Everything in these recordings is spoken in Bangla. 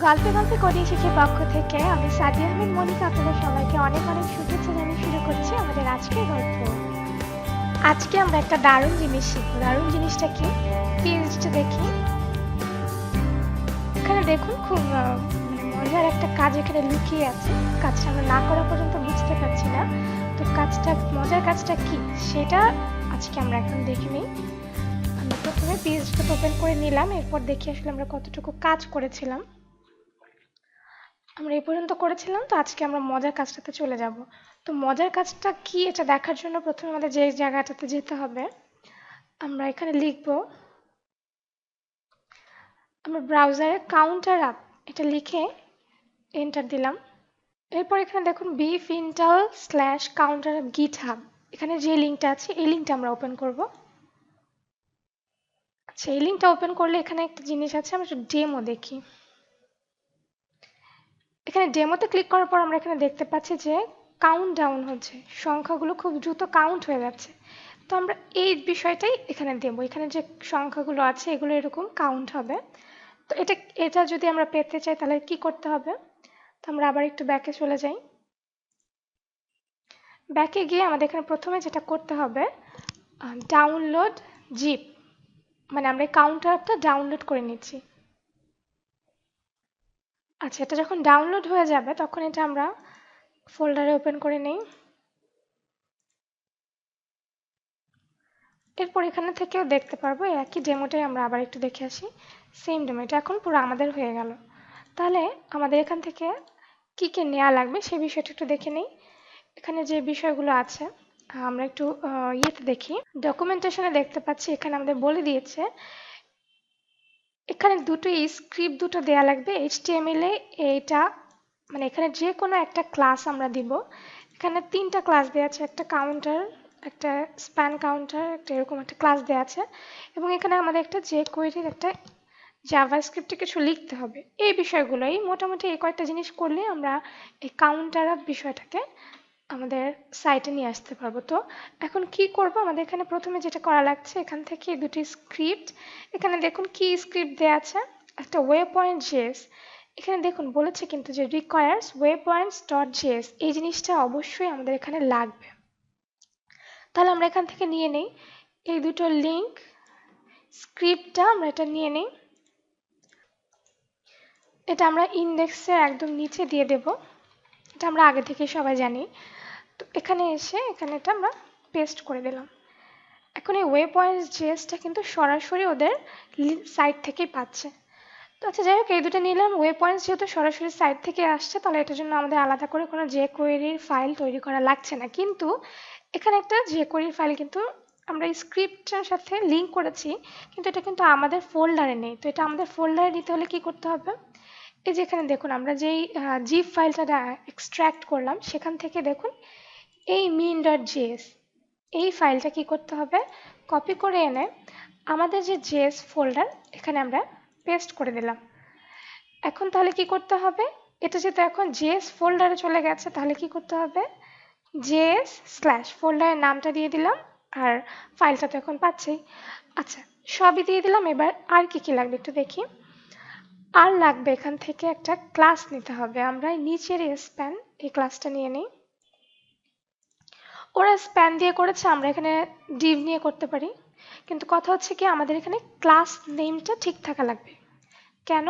গল্পে গল্পে করি শিখির পক্ষ থেকে আমি সাদিয়া আহমেদ মনিকা আপনাদের সবাইকে অনেক অনেক শুভেচ্ছা জানিয়ে শুরু করছি আমাদের আজকের গল্প। আজকে আমরা একটা দারুণ জিনিস শিখব। দারুণ জিনিসটা কি? পেজটা দেখি। এখানে দেখুন খুব মজার একটা কাজ এখানে লুকিয়ে আছে। কাজটা আমরা না করা পর্যন্ত বুঝতে পারছি না। তো কাজটা, মজার কাজটা কি? সেটা আজকে আমরা এখন দেখে নিই। আমরা প্রথমে পেজটা ওপেন করে নিলাম। এরপর দেখি আসলে আমরা কতটুকু কাজ করেছিলাম। আমরা এই পর্যন্ত করেছিলাম, তো আজকে আমরা মজার কাজটাতে চলে যাব। তো মজার কাজটা কি, এটা দেখার জন্য প্রথমে আমাদের যে জায়গাটাতে যেতে হবে, আমরা এখানে লিখব, আমরা ব্রাউজারে কাউন্টার আপ এটা লিখে এন্টার দিলাম। এরপর এখানে দেখুন B ফিনটাল slash counter up git hub এখানে যে লিঙ্কটা আছে, এই লিঙ্কটা আমরা ওপেন করব। আচ্ছা এই লিঙ্কটা ওপেন করলে এখানে একটা জিনিস আছে, আমরা একটু ডেমো দেখি। এখানে ডেমোতে ক্লিক করার পর আমরা এখানে দেখতে পাচ্ছি যে কাউন্ট ডাউন হচ্ছে। সংখ্যাগুলো খুব দ্রুত কাউন্ট হয়ে যাচ্ছে। তো আমরা এই বিষয়টাই এখানে দেবো এখানে যে সংখ্যাগুলো আছে, এগুলো এরকম কাউন্ট হবে। তো এটা এটা যদি আমরা পেতে চাই, তাহলে কি করতে হবে? তো আমরা আবার একটু ব্যাকে চলে যাই। ব্যাকে গিয়ে আমাদের এখানে প্রথমে যেটা করতে হবে ডাউনলোড জিপ মানে আমরা এই কাউন্টারটা ডাউনলোড করে নিচ্ছি। আচ্ছা এটা যখন ডাউনলোড হয়ে যাবে, তখন এটা আমরা ফোল্ডারে ওপেন করে নেই। এরপর এখানে থেকেও দেখতে পারব একই ডেমোটাই আমরা আবার একটু দেখে আসি। সেম ডেমো এটা এখন পুরো আমাদের হয়ে গেল। তাহলে আমাদের এখান থেকে কি কি নেওয়া লাগবে সেই বিষয়টা একটু দেখে নেই। এখানে যে বিষয়গুলো আছে, আমরা একটু ইয়েতে দেখি। ডকুমেন্টেশনে দেখতে পাচ্ছি, এখানে আমাদের বলে দিয়েছে এখানে দুটো স্ক্রিপ্ট দুটো দেয়া লাগবে এইচটিএমএল এ এইটা মানে এখানে যে কোনো একটা ক্লাস আমরা দিব। এখানে তিনটা ক্লাস দেওয়া আছে, একটা কাউন্টার একটা স্প্যান কাউন্টার একটা এরকম একটা ক্লাস দেওয়া আছে। এবং এখানে আমাদের একটা যে কোয়েরির একটা জাভা স্ক্রিপ্টে কিছু লিখতে হবে। এই বিষয়গুলোই মোটামুটি এই কয়েকটা জিনিস করলে আমরা এই কাউন্টার বিষয়টাকে আমাদের সাইটে নিয়ে আসতে পারব। তো এখন কি করব? আমাদের এখানে প্রথমে যেটা করা লাগছে, এখান থেকে দুটি স্ক্রিপ্ট এখানে দেখুন কি স্ক্রিপ্ট দেওয়া আছে? একটা ওয়ে পয়েন্ট জেস এখানে দেখুন বলেছে কিন্তু যে requires way points dot JS এই জিনিসটা অবশ্যই আমাদের এখানে লাগবে। তাহলে আমরা এখান থেকে নিয়ে নেই। এই দুটো লিঙ্ক স্ক্রিপ্টটা আমরা এটা নিয়ে নেই। এটা আমরা ইন্ডেক্সের একদম নিচে দিয়ে দেব। এটা আমরা আগে থেকে সবাই জানি। তো এখানে এসে এখানে এটা আমরা পেস্ট করে দিলাম। এখন এই ওয়ে পয়েন্টস জিএসটা কিন্তু সরাসরি ওদের সাইট থেকেই পাচ্ছে। তো আচ্ছা যাই হোক, এই দুটো নিলাম। ওয়ে পয়েন্টস যেহেতু সরাসরি সাইট থেকে আসছে, তাহলে এটার জন্য আমাদের আলাদা করে কোনো যে কোয়েরির ফাইল তৈরি করা লাগছে না। কিন্তু এখানে একটা যে কোয়েরির ফাইল কিন্তু আমরা স্ক্রিপ্টের সাথে লিঙ্ক করেছি, কিন্তু এটা কিন্তু আমাদের ফোল্ডারে নেই। তো এটা আমাদের ফোল্ডারে নিতে হলে কি করতে হবে? এই যে এখানে দেখুন, আমরা যেই জিপ ফাইলটা এক্সট্র্যাক্ট করলাম, সেখান থেকে দেখুন, এই মিন ডট জিএস এই ফাইলটা কি করতে হবে? কপি করে এনে আমাদের যে জেএস ফোল্ডার এখানে আমরা পেস্ট করে দিলাম। এখন তাহলে কি করতে হবে? এটা যেহেতু এখন জেএস ফোল্ডারে চলে গেছে, তাহলে কি করতে হবে? জেএস স্ল্যাশ ফোল্ডারের নামটা দিয়ে দিলাম, আর ফাইলটা তো এখন পাচ্ছেই। আচ্ছা সবই দিয়ে দিলাম, এবার আর কি কি লাগবে একটু দেখি। আর লাগবে এখান থেকে একটা ক্লাস নিতে হবে। আমরা নিচের স্প্যান এই ক্লাসটা নিয়ে নিই। ওরা স্প্যান দিয়ে করেছে, আমরা এখানে ডিভ নিয়ে করতে পারি। কিন্তু কথা হচ্ছে কি, আমাদের এখানে ক্লাস নেমটা ঠিক থাকা লাগবে। কেন?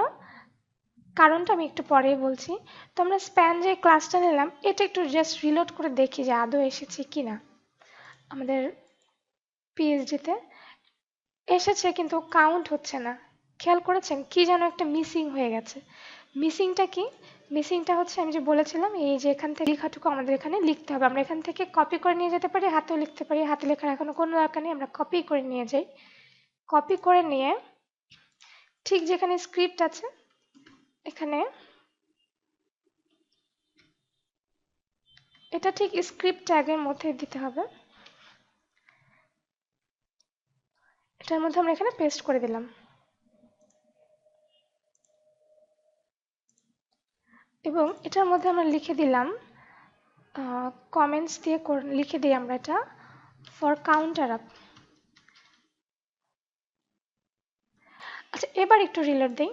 কারণটা আমি একটু পরেই বলছি। তো আমরা স্প্যান যে ক্লাসটা নিলাম, এটা একটু জাস্ট রিলোড করে দেখি যে আদৌ এসেছে কি না আমাদের পিএইচডিতে এসেছে, কিন্তু কাউন্ট হচ্ছে না। খেয়াল করেছেন? কি যেন একটা মিসিং হয়ে গেছে। মিসিংটা কি? মিসিংটা হচ্ছে, আমি যে বলেছিলাম, এই যে এখান থেকে লেখাটুকু আমাদের এখানে লিখতে হবে। আমরা এখান থেকে কপি করে নিয়ে যেতে পারি, হাতেও লিখতে পারি। হাতে লেখার এখনও কোনো দরকার নেই, আমরা কপি করে নিয়ে যাই। কপি করে নিয়ে ঠিক যেখানে স্ক্রিপ্ট আছে, এখানে এটা ঠিক স্ক্রিপ্ট ট্যাগের মধ্যে দিতে হবে। এটার মধ্যে আমরা এখানে পেস্ট করে দিলাম। এবং এটার মধ্যে আমরা লিখে দিলাম কমেন্টস দিয়ে লিখে দিই আমরা এটা ফর কাউন্টার আপ আচ্ছা এবার একটু রিলোড দিই।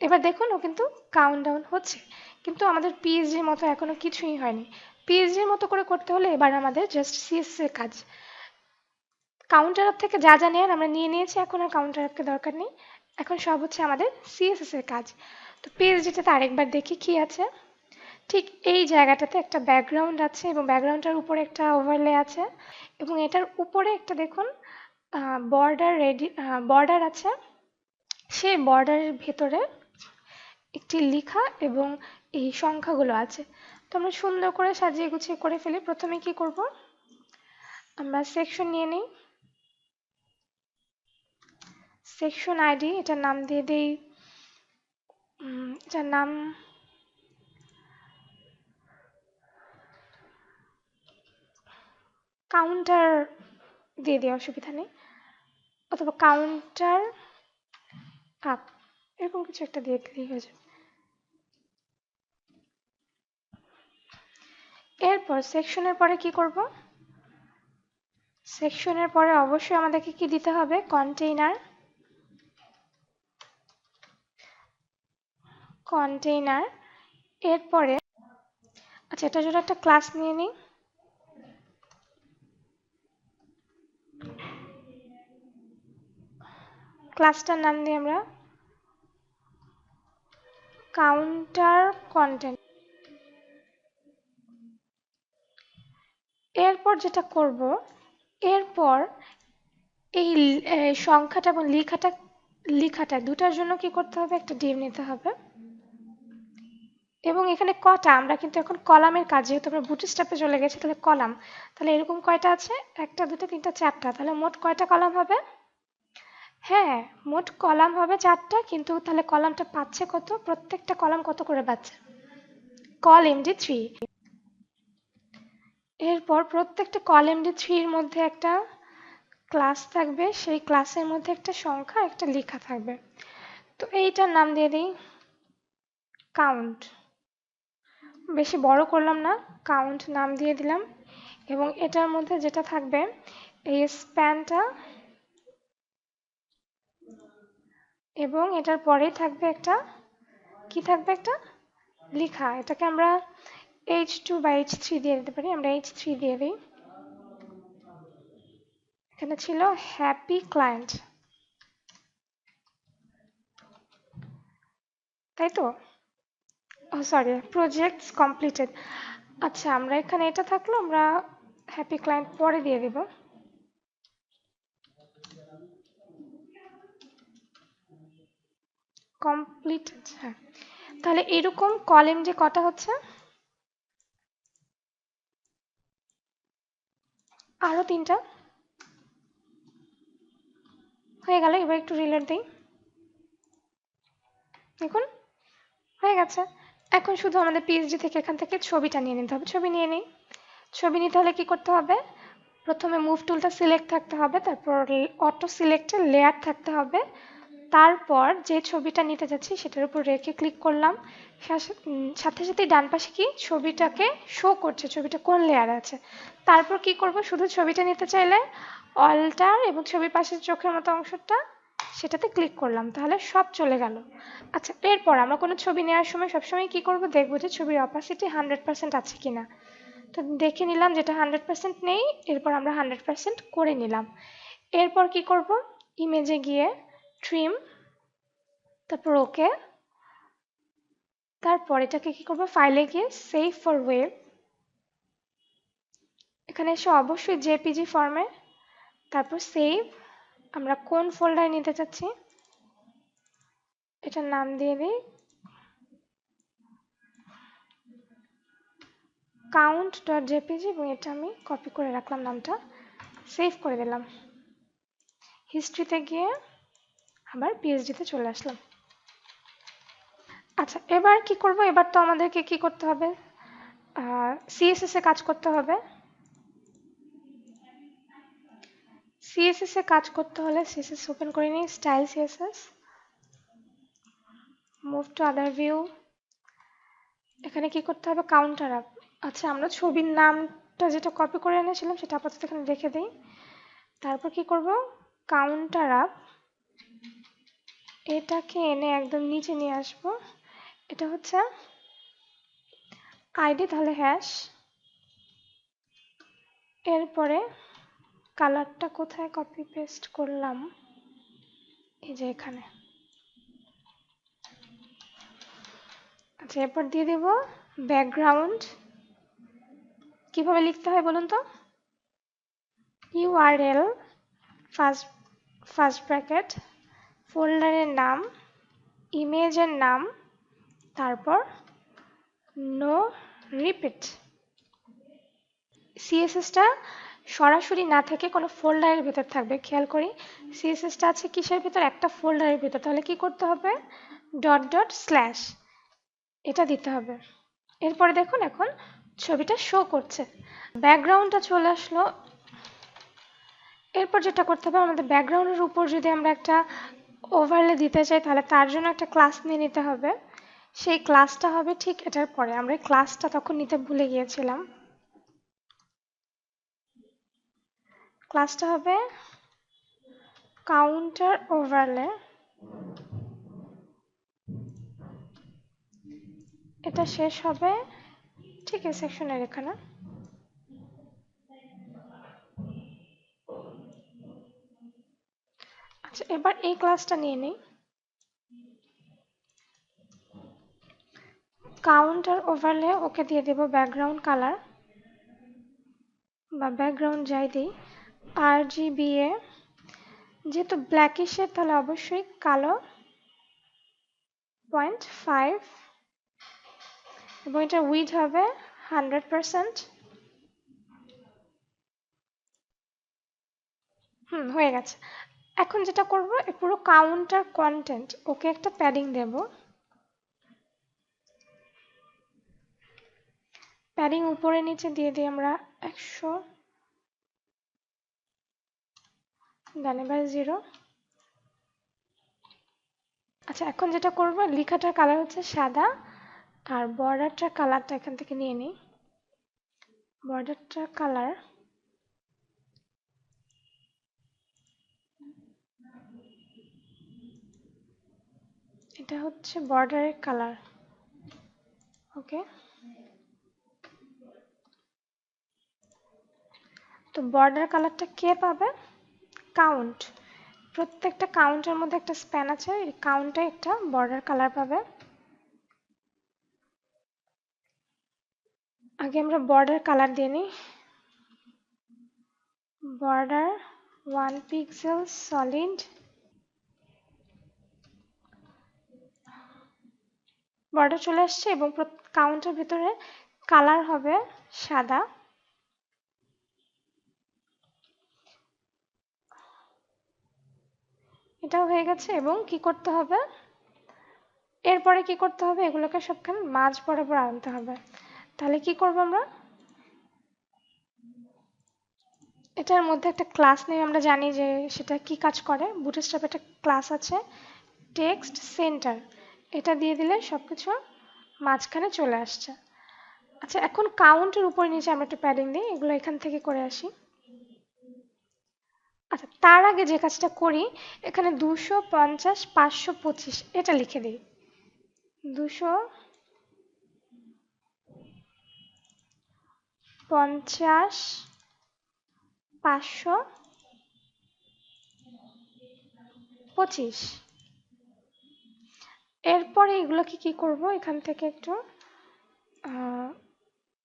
এবার দেখুন, ও কিন্তু কাউন্ট ডাউন হচ্ছে। কিন্তু আমাদের পিএইচডির মতো এখনও কিছুই হয়নি। পিএইচডির মতো করে করতে হলে এবার আমাদের জাস্ট সিএসএস এর কাজ। কাউন্টার অ্যাপ থেকে যা যা নেওয়ার আমরা নিয়ে নিয়েছি, এখন আর কাউন্টার অ্যাপকে দরকার নেই। এখন সব হচ্ছে আমাদের সিএসএস এর কাজ। তো পিএইচডিটাতে আরেকবার দেখি কি আছে। ঠিক এই জায়গাটাতে একটা ব্যাকগ্রাউন্ড আছে এবং ব্যাকগ্রাউন্ডটার উপরে একটা ওভারলে আছে এবং এটার উপরে একটা দেখুন বর্ডার রেডি বর্ডার আছে। সেই বর্ডারের ভেতরে একটি লেখা এবং এই সংখ্যাগুলো আছে। তো আমরা সুন্দর করে সাজিয়ে গুছিয়ে করে ফেলি। প্রথমে কি করব? আমরা সেকশন নিয়ে নিই। সেকশন আইডি এটার নাম দিয়ে দিই এটার নাম কাউন্টার দিয়ে দিই অসুবিধা নেই, অথবা কাউন্টার আপ এরকম কিছু একটা দিয়ে দিলেই হয়ে যাবে। এরপর সেকশনের পরে কি করব? সেকশনের পরে অবশ্যই আমাদেরকে কি দিতে হবে? কন্টেইনার। কন্টেইনার এরপরে আচ্ছা এটা জন্য একটা ক্লাস নিয়ে নিই। ক্লাসটার নাম দিই আমরা। কাউন্টার কন্টেন্ট এরপর যেটা করব, এরপর এই সংখ্যাটা এবং লেখাটা লেখাটা দুটার জন্য কি করতে হবে? একটা ডিম নিতে হবে। এবং এখানে কটা? আমরা কিন্তু এখন কলামের কাজ, যেহেতু আমরা বুটস্ট্র্যাপে চলে গেছি, তাহলে কলাম। তাহলে এরকম কয়টা আছে? একটা, দুটো, তিনটা, চারটা। তাহলে মোট কয়টা কলাম হবে? হ্যাঁ মোট কলাম হবে চারটা, কিন্তু তাহলে কলামটা পাচ্ছে কত? প্রত্যেকটা কলাম কত করে পাচ্ছে? কল এমডি থ্রি এরপর প্রত্যেকটা কল এমডি থ্রির মধ্যে একটা ক্লাস থাকবে, সেই ক্লাসের মধ্যে একটা সংখ্যা, একটা লেখা থাকবে। তো এইটার নাম দিয়ে দিই। কাউন্ট বেশি বড় করলাম না কাউন্ট নাম দিয়ে দিলাম এবং এটার মধ্যে যেটা থাকবে এই স্প্যানটা এবং এটার পরেই থাকবে একটা, কি থাকবে একটা? লেখা, এটাকে আমরা এইচ টু বা এইচ থ্রি দিয়ে দিতে পারি, আমরা এইচ থ্রি দিয়ে দিই। এখানে ছিল হ্যাপি ক্লায়েন্ট তাই তো? ও সরি প্রজেক্টস কমপ্লিটেড আচ্ছা আমরা এখানে এটা থাকল, আমরা হ্যাপি ক্লায়েন্ট পরে দিয়ে দিব। কমপ্লিটেড হ্যাঁ। তাহলে এরকম কলেম যে কটা হচ্ছে? আরও তিনটা। হয়ে গেল, এবার একটু রিলেট দিই। দেখুন, হয়ে গেছে। এখন শুধু আমাদের পিএইচডি থেকে এখান থেকে ছবিটা নিয়ে নিতে হবে। ছবি নিয়ে নিই। ছবি নিতে হলে কি করতে হবে? প্রথমে মুভ টুলটা সিলেক্ট থাকতে হবে, তারপর অটো সিলেক্টের লেয়ার থাকতে হবে। তারপর যে ছবিটা নিতে যাচ্ছি সেটার উপর রেখে ক্লিক করলাম। সাথে সাথে ডান পাশে কি ছবিটাকে শো করছে, ছবিটা কোন লেয়ার আছে। তারপর কি করব? শুধু ছবিটা নিতে চাইলে অল্টার এবং ছবির পাশের চোখের মতো অংশটা সেটাতে ক্লিক করলাম, তাহলে সব চলে গেল। আচ্ছা এরপর আমরা কোনো ছবি নেওয়ার সময় সবসময় কি করব? দেখব যে ছবির অপাসিটি হান্ড্রেড পার্সেন্ট আছে কিনা। তো দেখে নিলাম যেটা হান্ড্রেড পার্সেন্ট নেই, এরপর আমরা হান্ড্রেড পার্সেন্ট করে নিলাম। এরপর কি করব? ইমেজে গিয়ে ট্রিম তারপর ওকে তারপর এটাকে কি করব? ফাইলে গিয়ে সেভ ফর ওয়েব এখানে এসে অবশ্যই জেপিজি ফর্মে তারপর সেভ আমরা কোন ফোল্ডারে নিতে চাচ্ছি? এটার নাম দিয়ে দিই। কাউন্ট ডট জেপিজি এবং এটা আমি কপি করে রাখলাম নামটা। সেভ করে দিলাম। হিস্ট্রিতে গিয়ে আবার পিএইচডিতে চলে আসলাম। আচ্ছা এবার কি করব? এবার তো আমাদেরকে কি করতে হবে? সিএসএস এ কাজ করতে হবে। সিএসএস এ কাজ করতে হলে সিএসএস ওপেন করে নিই style CSS move to other view এখানে কি করতে হবে? কাউন্টার আপ আচ্ছা আমরা ছবির নামটা যেটা কপি করে এনেছিলাম সেটা আপাতত এখানে রেখে দিই। তারপর কি করব? কাউন্টার আপ এটাকে এনে একদম নিচে নিয়ে আসব। এটা হচ্ছে আইডি তাহলে হ্যাশ এরপরে কালারটা কোথায় কপি পেস্ট করলাম? এই যে এখানে। আচ্ছা এরপর দিয়ে দেব ব্যাকগ্রাউন্ড কীভাবে লিখতে হয় বলুন তো? ইউআরএল ফার্স্ট ফার্স্ট ব্র্যাকেট ফোল্ডারের নাম ইমেজের নাম, তারপর নো রিপিট সিএসএসটা সরাসরি না থেকে কোনো ফোল্ডারের ভেতর থাকবে। খেয়াল করি সিএসএসটা আছে কিসের ভেতর? একটা ফোল্ডারের ভেতর। তাহলে কি করতে হবে? ডট ডট স্ল্যাশ, এটা দিতে হবে। এরপরে দেখুন এখন ছবিটা শো করছে। ব্যাকগ্রাউন্ডটা চলে আসলো। এরপর যেটা করতে হবে, আমাদের ব্যাকগ্রাউন্ডের উপর যদি আমরা একটা ওভারলে দিতে চাই, তাহলে তার জন্য একটা ক্লাস নিয়ে নিতে হবে। সেই ক্লাসটা হবে ঠিক এটার পরে। আমরা ক্লাসটা তখন নিতে ভুলে গিয়েছিলাম। ক্লাসটা হবে কাউন্টার ওভারলে এটা শেষ হবে ঠিক এই সেকশনের এখানে। আচ্ছা এবার এই ক্লাসটা নিয়ে নিই। কাউন্টার ওভারলে ওকে দিয়ে দেব ব্যাকগ্রাউন্ড কালার বা ব্যাকগ্রাউন্ড যাই দিই। আর জিবিএ যেহেতু ব্ল্যাকিশের তাহলে অবশ্যই কালো পয়েন্ট ফাইভ এবং এটা উইথ হবে হান্ড্রেড পারসেন্ট হুম, হয়ে গেছে। এখন যেটা করব পুরো কাউন্টার কন্টেন্ট ওকে একটা প্যাডিং দেব। প্যাডিং উপরে নিচে দিয়ে দিই আমরা একশো। দেন এবার জিরো। আচ্ছা এখন যেটা করব, লেখাটার কালার হচ্ছে সাদা, আর বর্ডারটার কালারটা এখান থেকে নিয়ে নিই। বর্ডারটার কালার এটা হচ্ছে বর্ডারের কালার ওকে তো বর্ডার কালারটা কে পাবে? কাউন্ট প্রত্যেকটা কাউন্টের মধ্যে একটা স্প্যান আছে, এই কাউন্টে একটা বর্ডার কালার পাবে। আগে আমরা বর্ডার কালার দিয়ে নিই। Border one pixel solid border চলে আসছে এবং কাউন্টের ভিতরে কালার হবে সাদা। এটাও হয়ে গেছে এবং কি করতে হবে? এরপরে কি করতে হবে? এগুলোকে সবখানে মাঝ বরাবর আনতে হবে। তাহলে কি করব আমরা? এটার মধ্যে একটা ক্লাস নেই আমরা জানি যে সেটা কি কাজ করে। বুটস্ট্র্যাপ একটা ক্লাস আছে। টেক্সট সেন্টার এটা দিয়ে দিলে সব কিছু মাঝখানে চলে আসছে। আচ্ছা এখন কাউন্টের উপর নিচে আমরা একটা প্যাডিং দিই। এগুলো এখান থেকে করে আসি। আচ্ছা তার আগে যে কাজটা করি, এখানে দুশো পঞ্চাশ, পাঁচশো পঁচিশ, এটা লিখে দিই। দুশো পঞ্চাশ, পাঁচশো পঁচিশ। এরপরে এগুলোকে কি করব? এখান থেকে একটু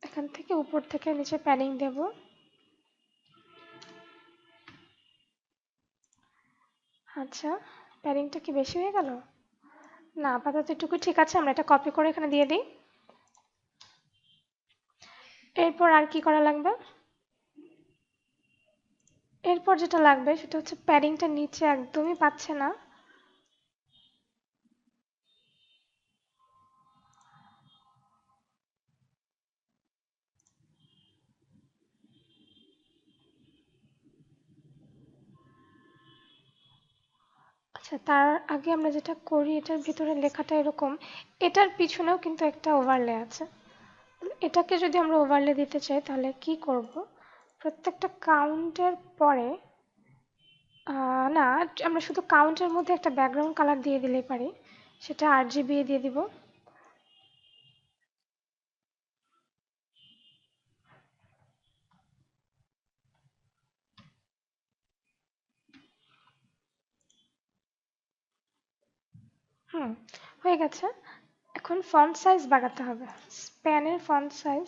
এখান থেকে উপর থেকে নিচে প্যাডিং দেব। আচ্ছা প্যাডিংটা কি বেশি হয়ে গেল? না, আপাতত এটুকু ঠিক আছে, আমরা এটা কপি করে এখানে দিয়ে দিই। এরপর আর কি করা লাগবে? এরপর যেটা লাগবে সেটা হচ্ছে প্যাডিংটা নিচে একদমই পাচ্ছে না। আচ্ছা তার আগে আমরা যেটা করি, এটার ভিতরে লেখাটা এরকম। এটার পিছনেও কিন্তু একটা ওভারলে আছে। এটাকে যদি আমরা ওভারলে দিতে চাই, তাহলে কি করব? প্রত্যেকটা কাউন্টের পরে না, আমরা শুধু কাউন্টের মধ্যে একটা ব্যাকগ্রাউন্ড কালার দিয়ে দিলেই পারি। সেটা আর জিবি দিয়ে দিব। হয়ে গেছে। এখন ফন্ট সাইজ বাড়াতে হবে। স্প্যানের font size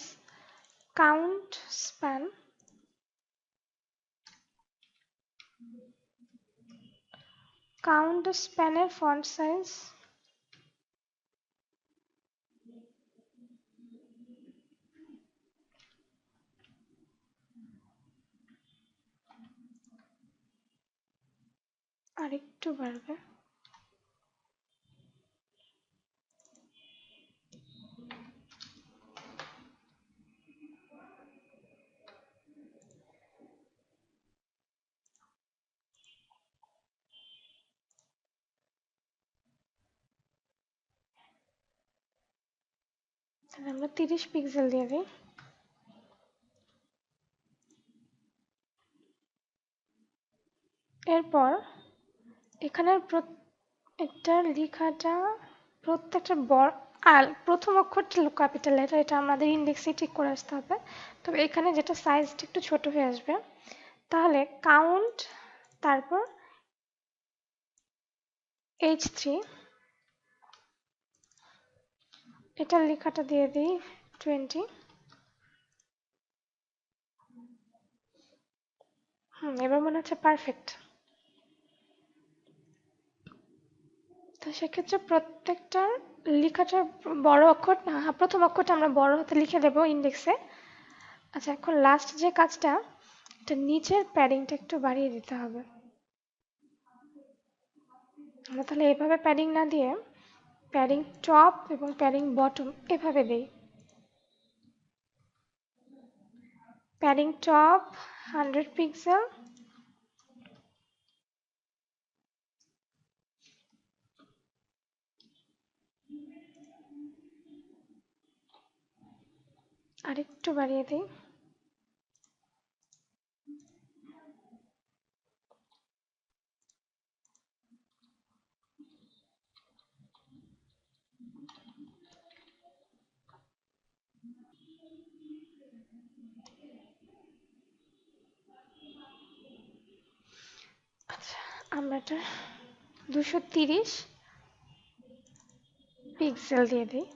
count span count স্প্যানের font size আরেকটু বাড়বে। তাহলে আমরা তিরিশ পিক্সেল দিয়ে দিই। এরপর এখানের একটা লেখাটা প্রত্যেকটা বড়, আর প্রথম অক্ষরটা ক্যাপিটাল লেটার এটা আমাদের ইন্ডেক্সে ঠিক করে আসতে হবে। তবে এখানে যেটা সাইজটা একটু ছোট হয়ে আসবে। তাহলে কাউন্ট তারপর এইচ থ্রি এটার লেখাটা দিয়ে দিই টোয়েন্টি হুম এবার মনে হচ্ছে পারফেক্ট তো সেক্ষেত্রে প্রত্যেকটার লেখাটা বড় অক্ষর না হ্যাঁ, প্রথম অক্ষরটা আমরা বড় হাতে লিখে দেব ইন্ডেক্সে আচ্ছা এখন লাস্ট যে কাজটা এটা নিচের প্যাডিংটা একটু বাড়িয়ে দিতে হবে। আমরা তাহলে এভাবে প্যাডিং না দিয়ে প্যাডিং টপ এবং প্যাডিং বটম এভাবে দেই। Padding top hundred pixel. আরেকটু বাড়িয়ে দিই আচ্ছা আমরা দুশো তিরিশ পিক্সেল দিয়ে দিই।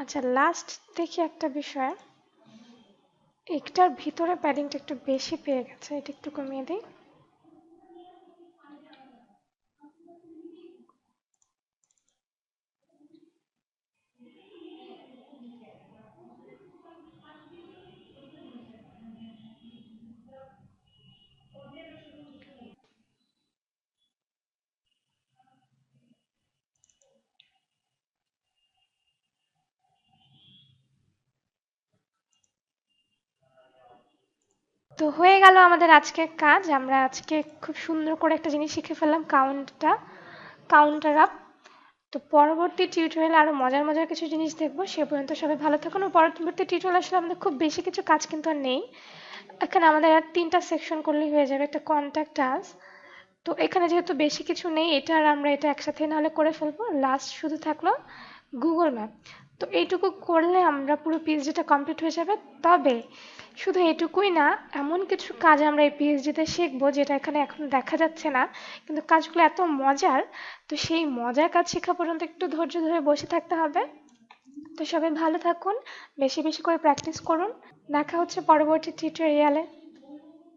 আচ্ছা লাস্ট দেখি একটা বিষয়। একটার ভিতরে প্যাডিংটা একটু বেশি পেয়ে গেছে, এটা একটু কমিয়ে দিই। তো হয়ে গেল আমাদের আজকের কাজ। আমরা আজকে খুব সুন্দর করে একটা জিনিস শিখে ফেললাম কাউন্টটা কাউন্টার আপ তো পরবর্তী টিউটোরিয়ালে আরও মজার মজার কিছু জিনিস দেখব, সে পর্যন্ত সবাই ভালো থাকুন। ও পরবর্তী টিউটোরিয়াল আসলে আমাদের খুব বেশি কিছু কাজ কিন্তু আর নেই। এখানে আমাদের আর তিনটা সেকশন করলেই হয়ে যাবে, একটা কন্ট্যাক্ট আস তো এখানে যেহেতু বেশি কিছু নেই, এটা আর আমরা এটা একসাথে নাহলে করে ফেলব। লাস্ট শুধু থাকল গুগল ম্যাপ তো এইটুকু করলে আমরা পুরো পিএইচডিটা কমপ্লিট হয়ে যাবে। তবে শুধু এটুকুই না, এমন কিছু কাজ আমরা এই পিএইচডিতে শিখব যেটা এখানে এখন দেখা যাচ্ছে না, কিন্তু কাজগুলো এত মজার, তো সেই মজার কাজ শেখা পর্যন্ত একটু ধৈর্য ধরে বসে থাকতে হবে। তো সবাই ভালো থাকুন, বেশি বেশি করে প্র্যাকটিস করুন। দেখা হচ্ছে পরবর্তী টিউটোরিয়ালে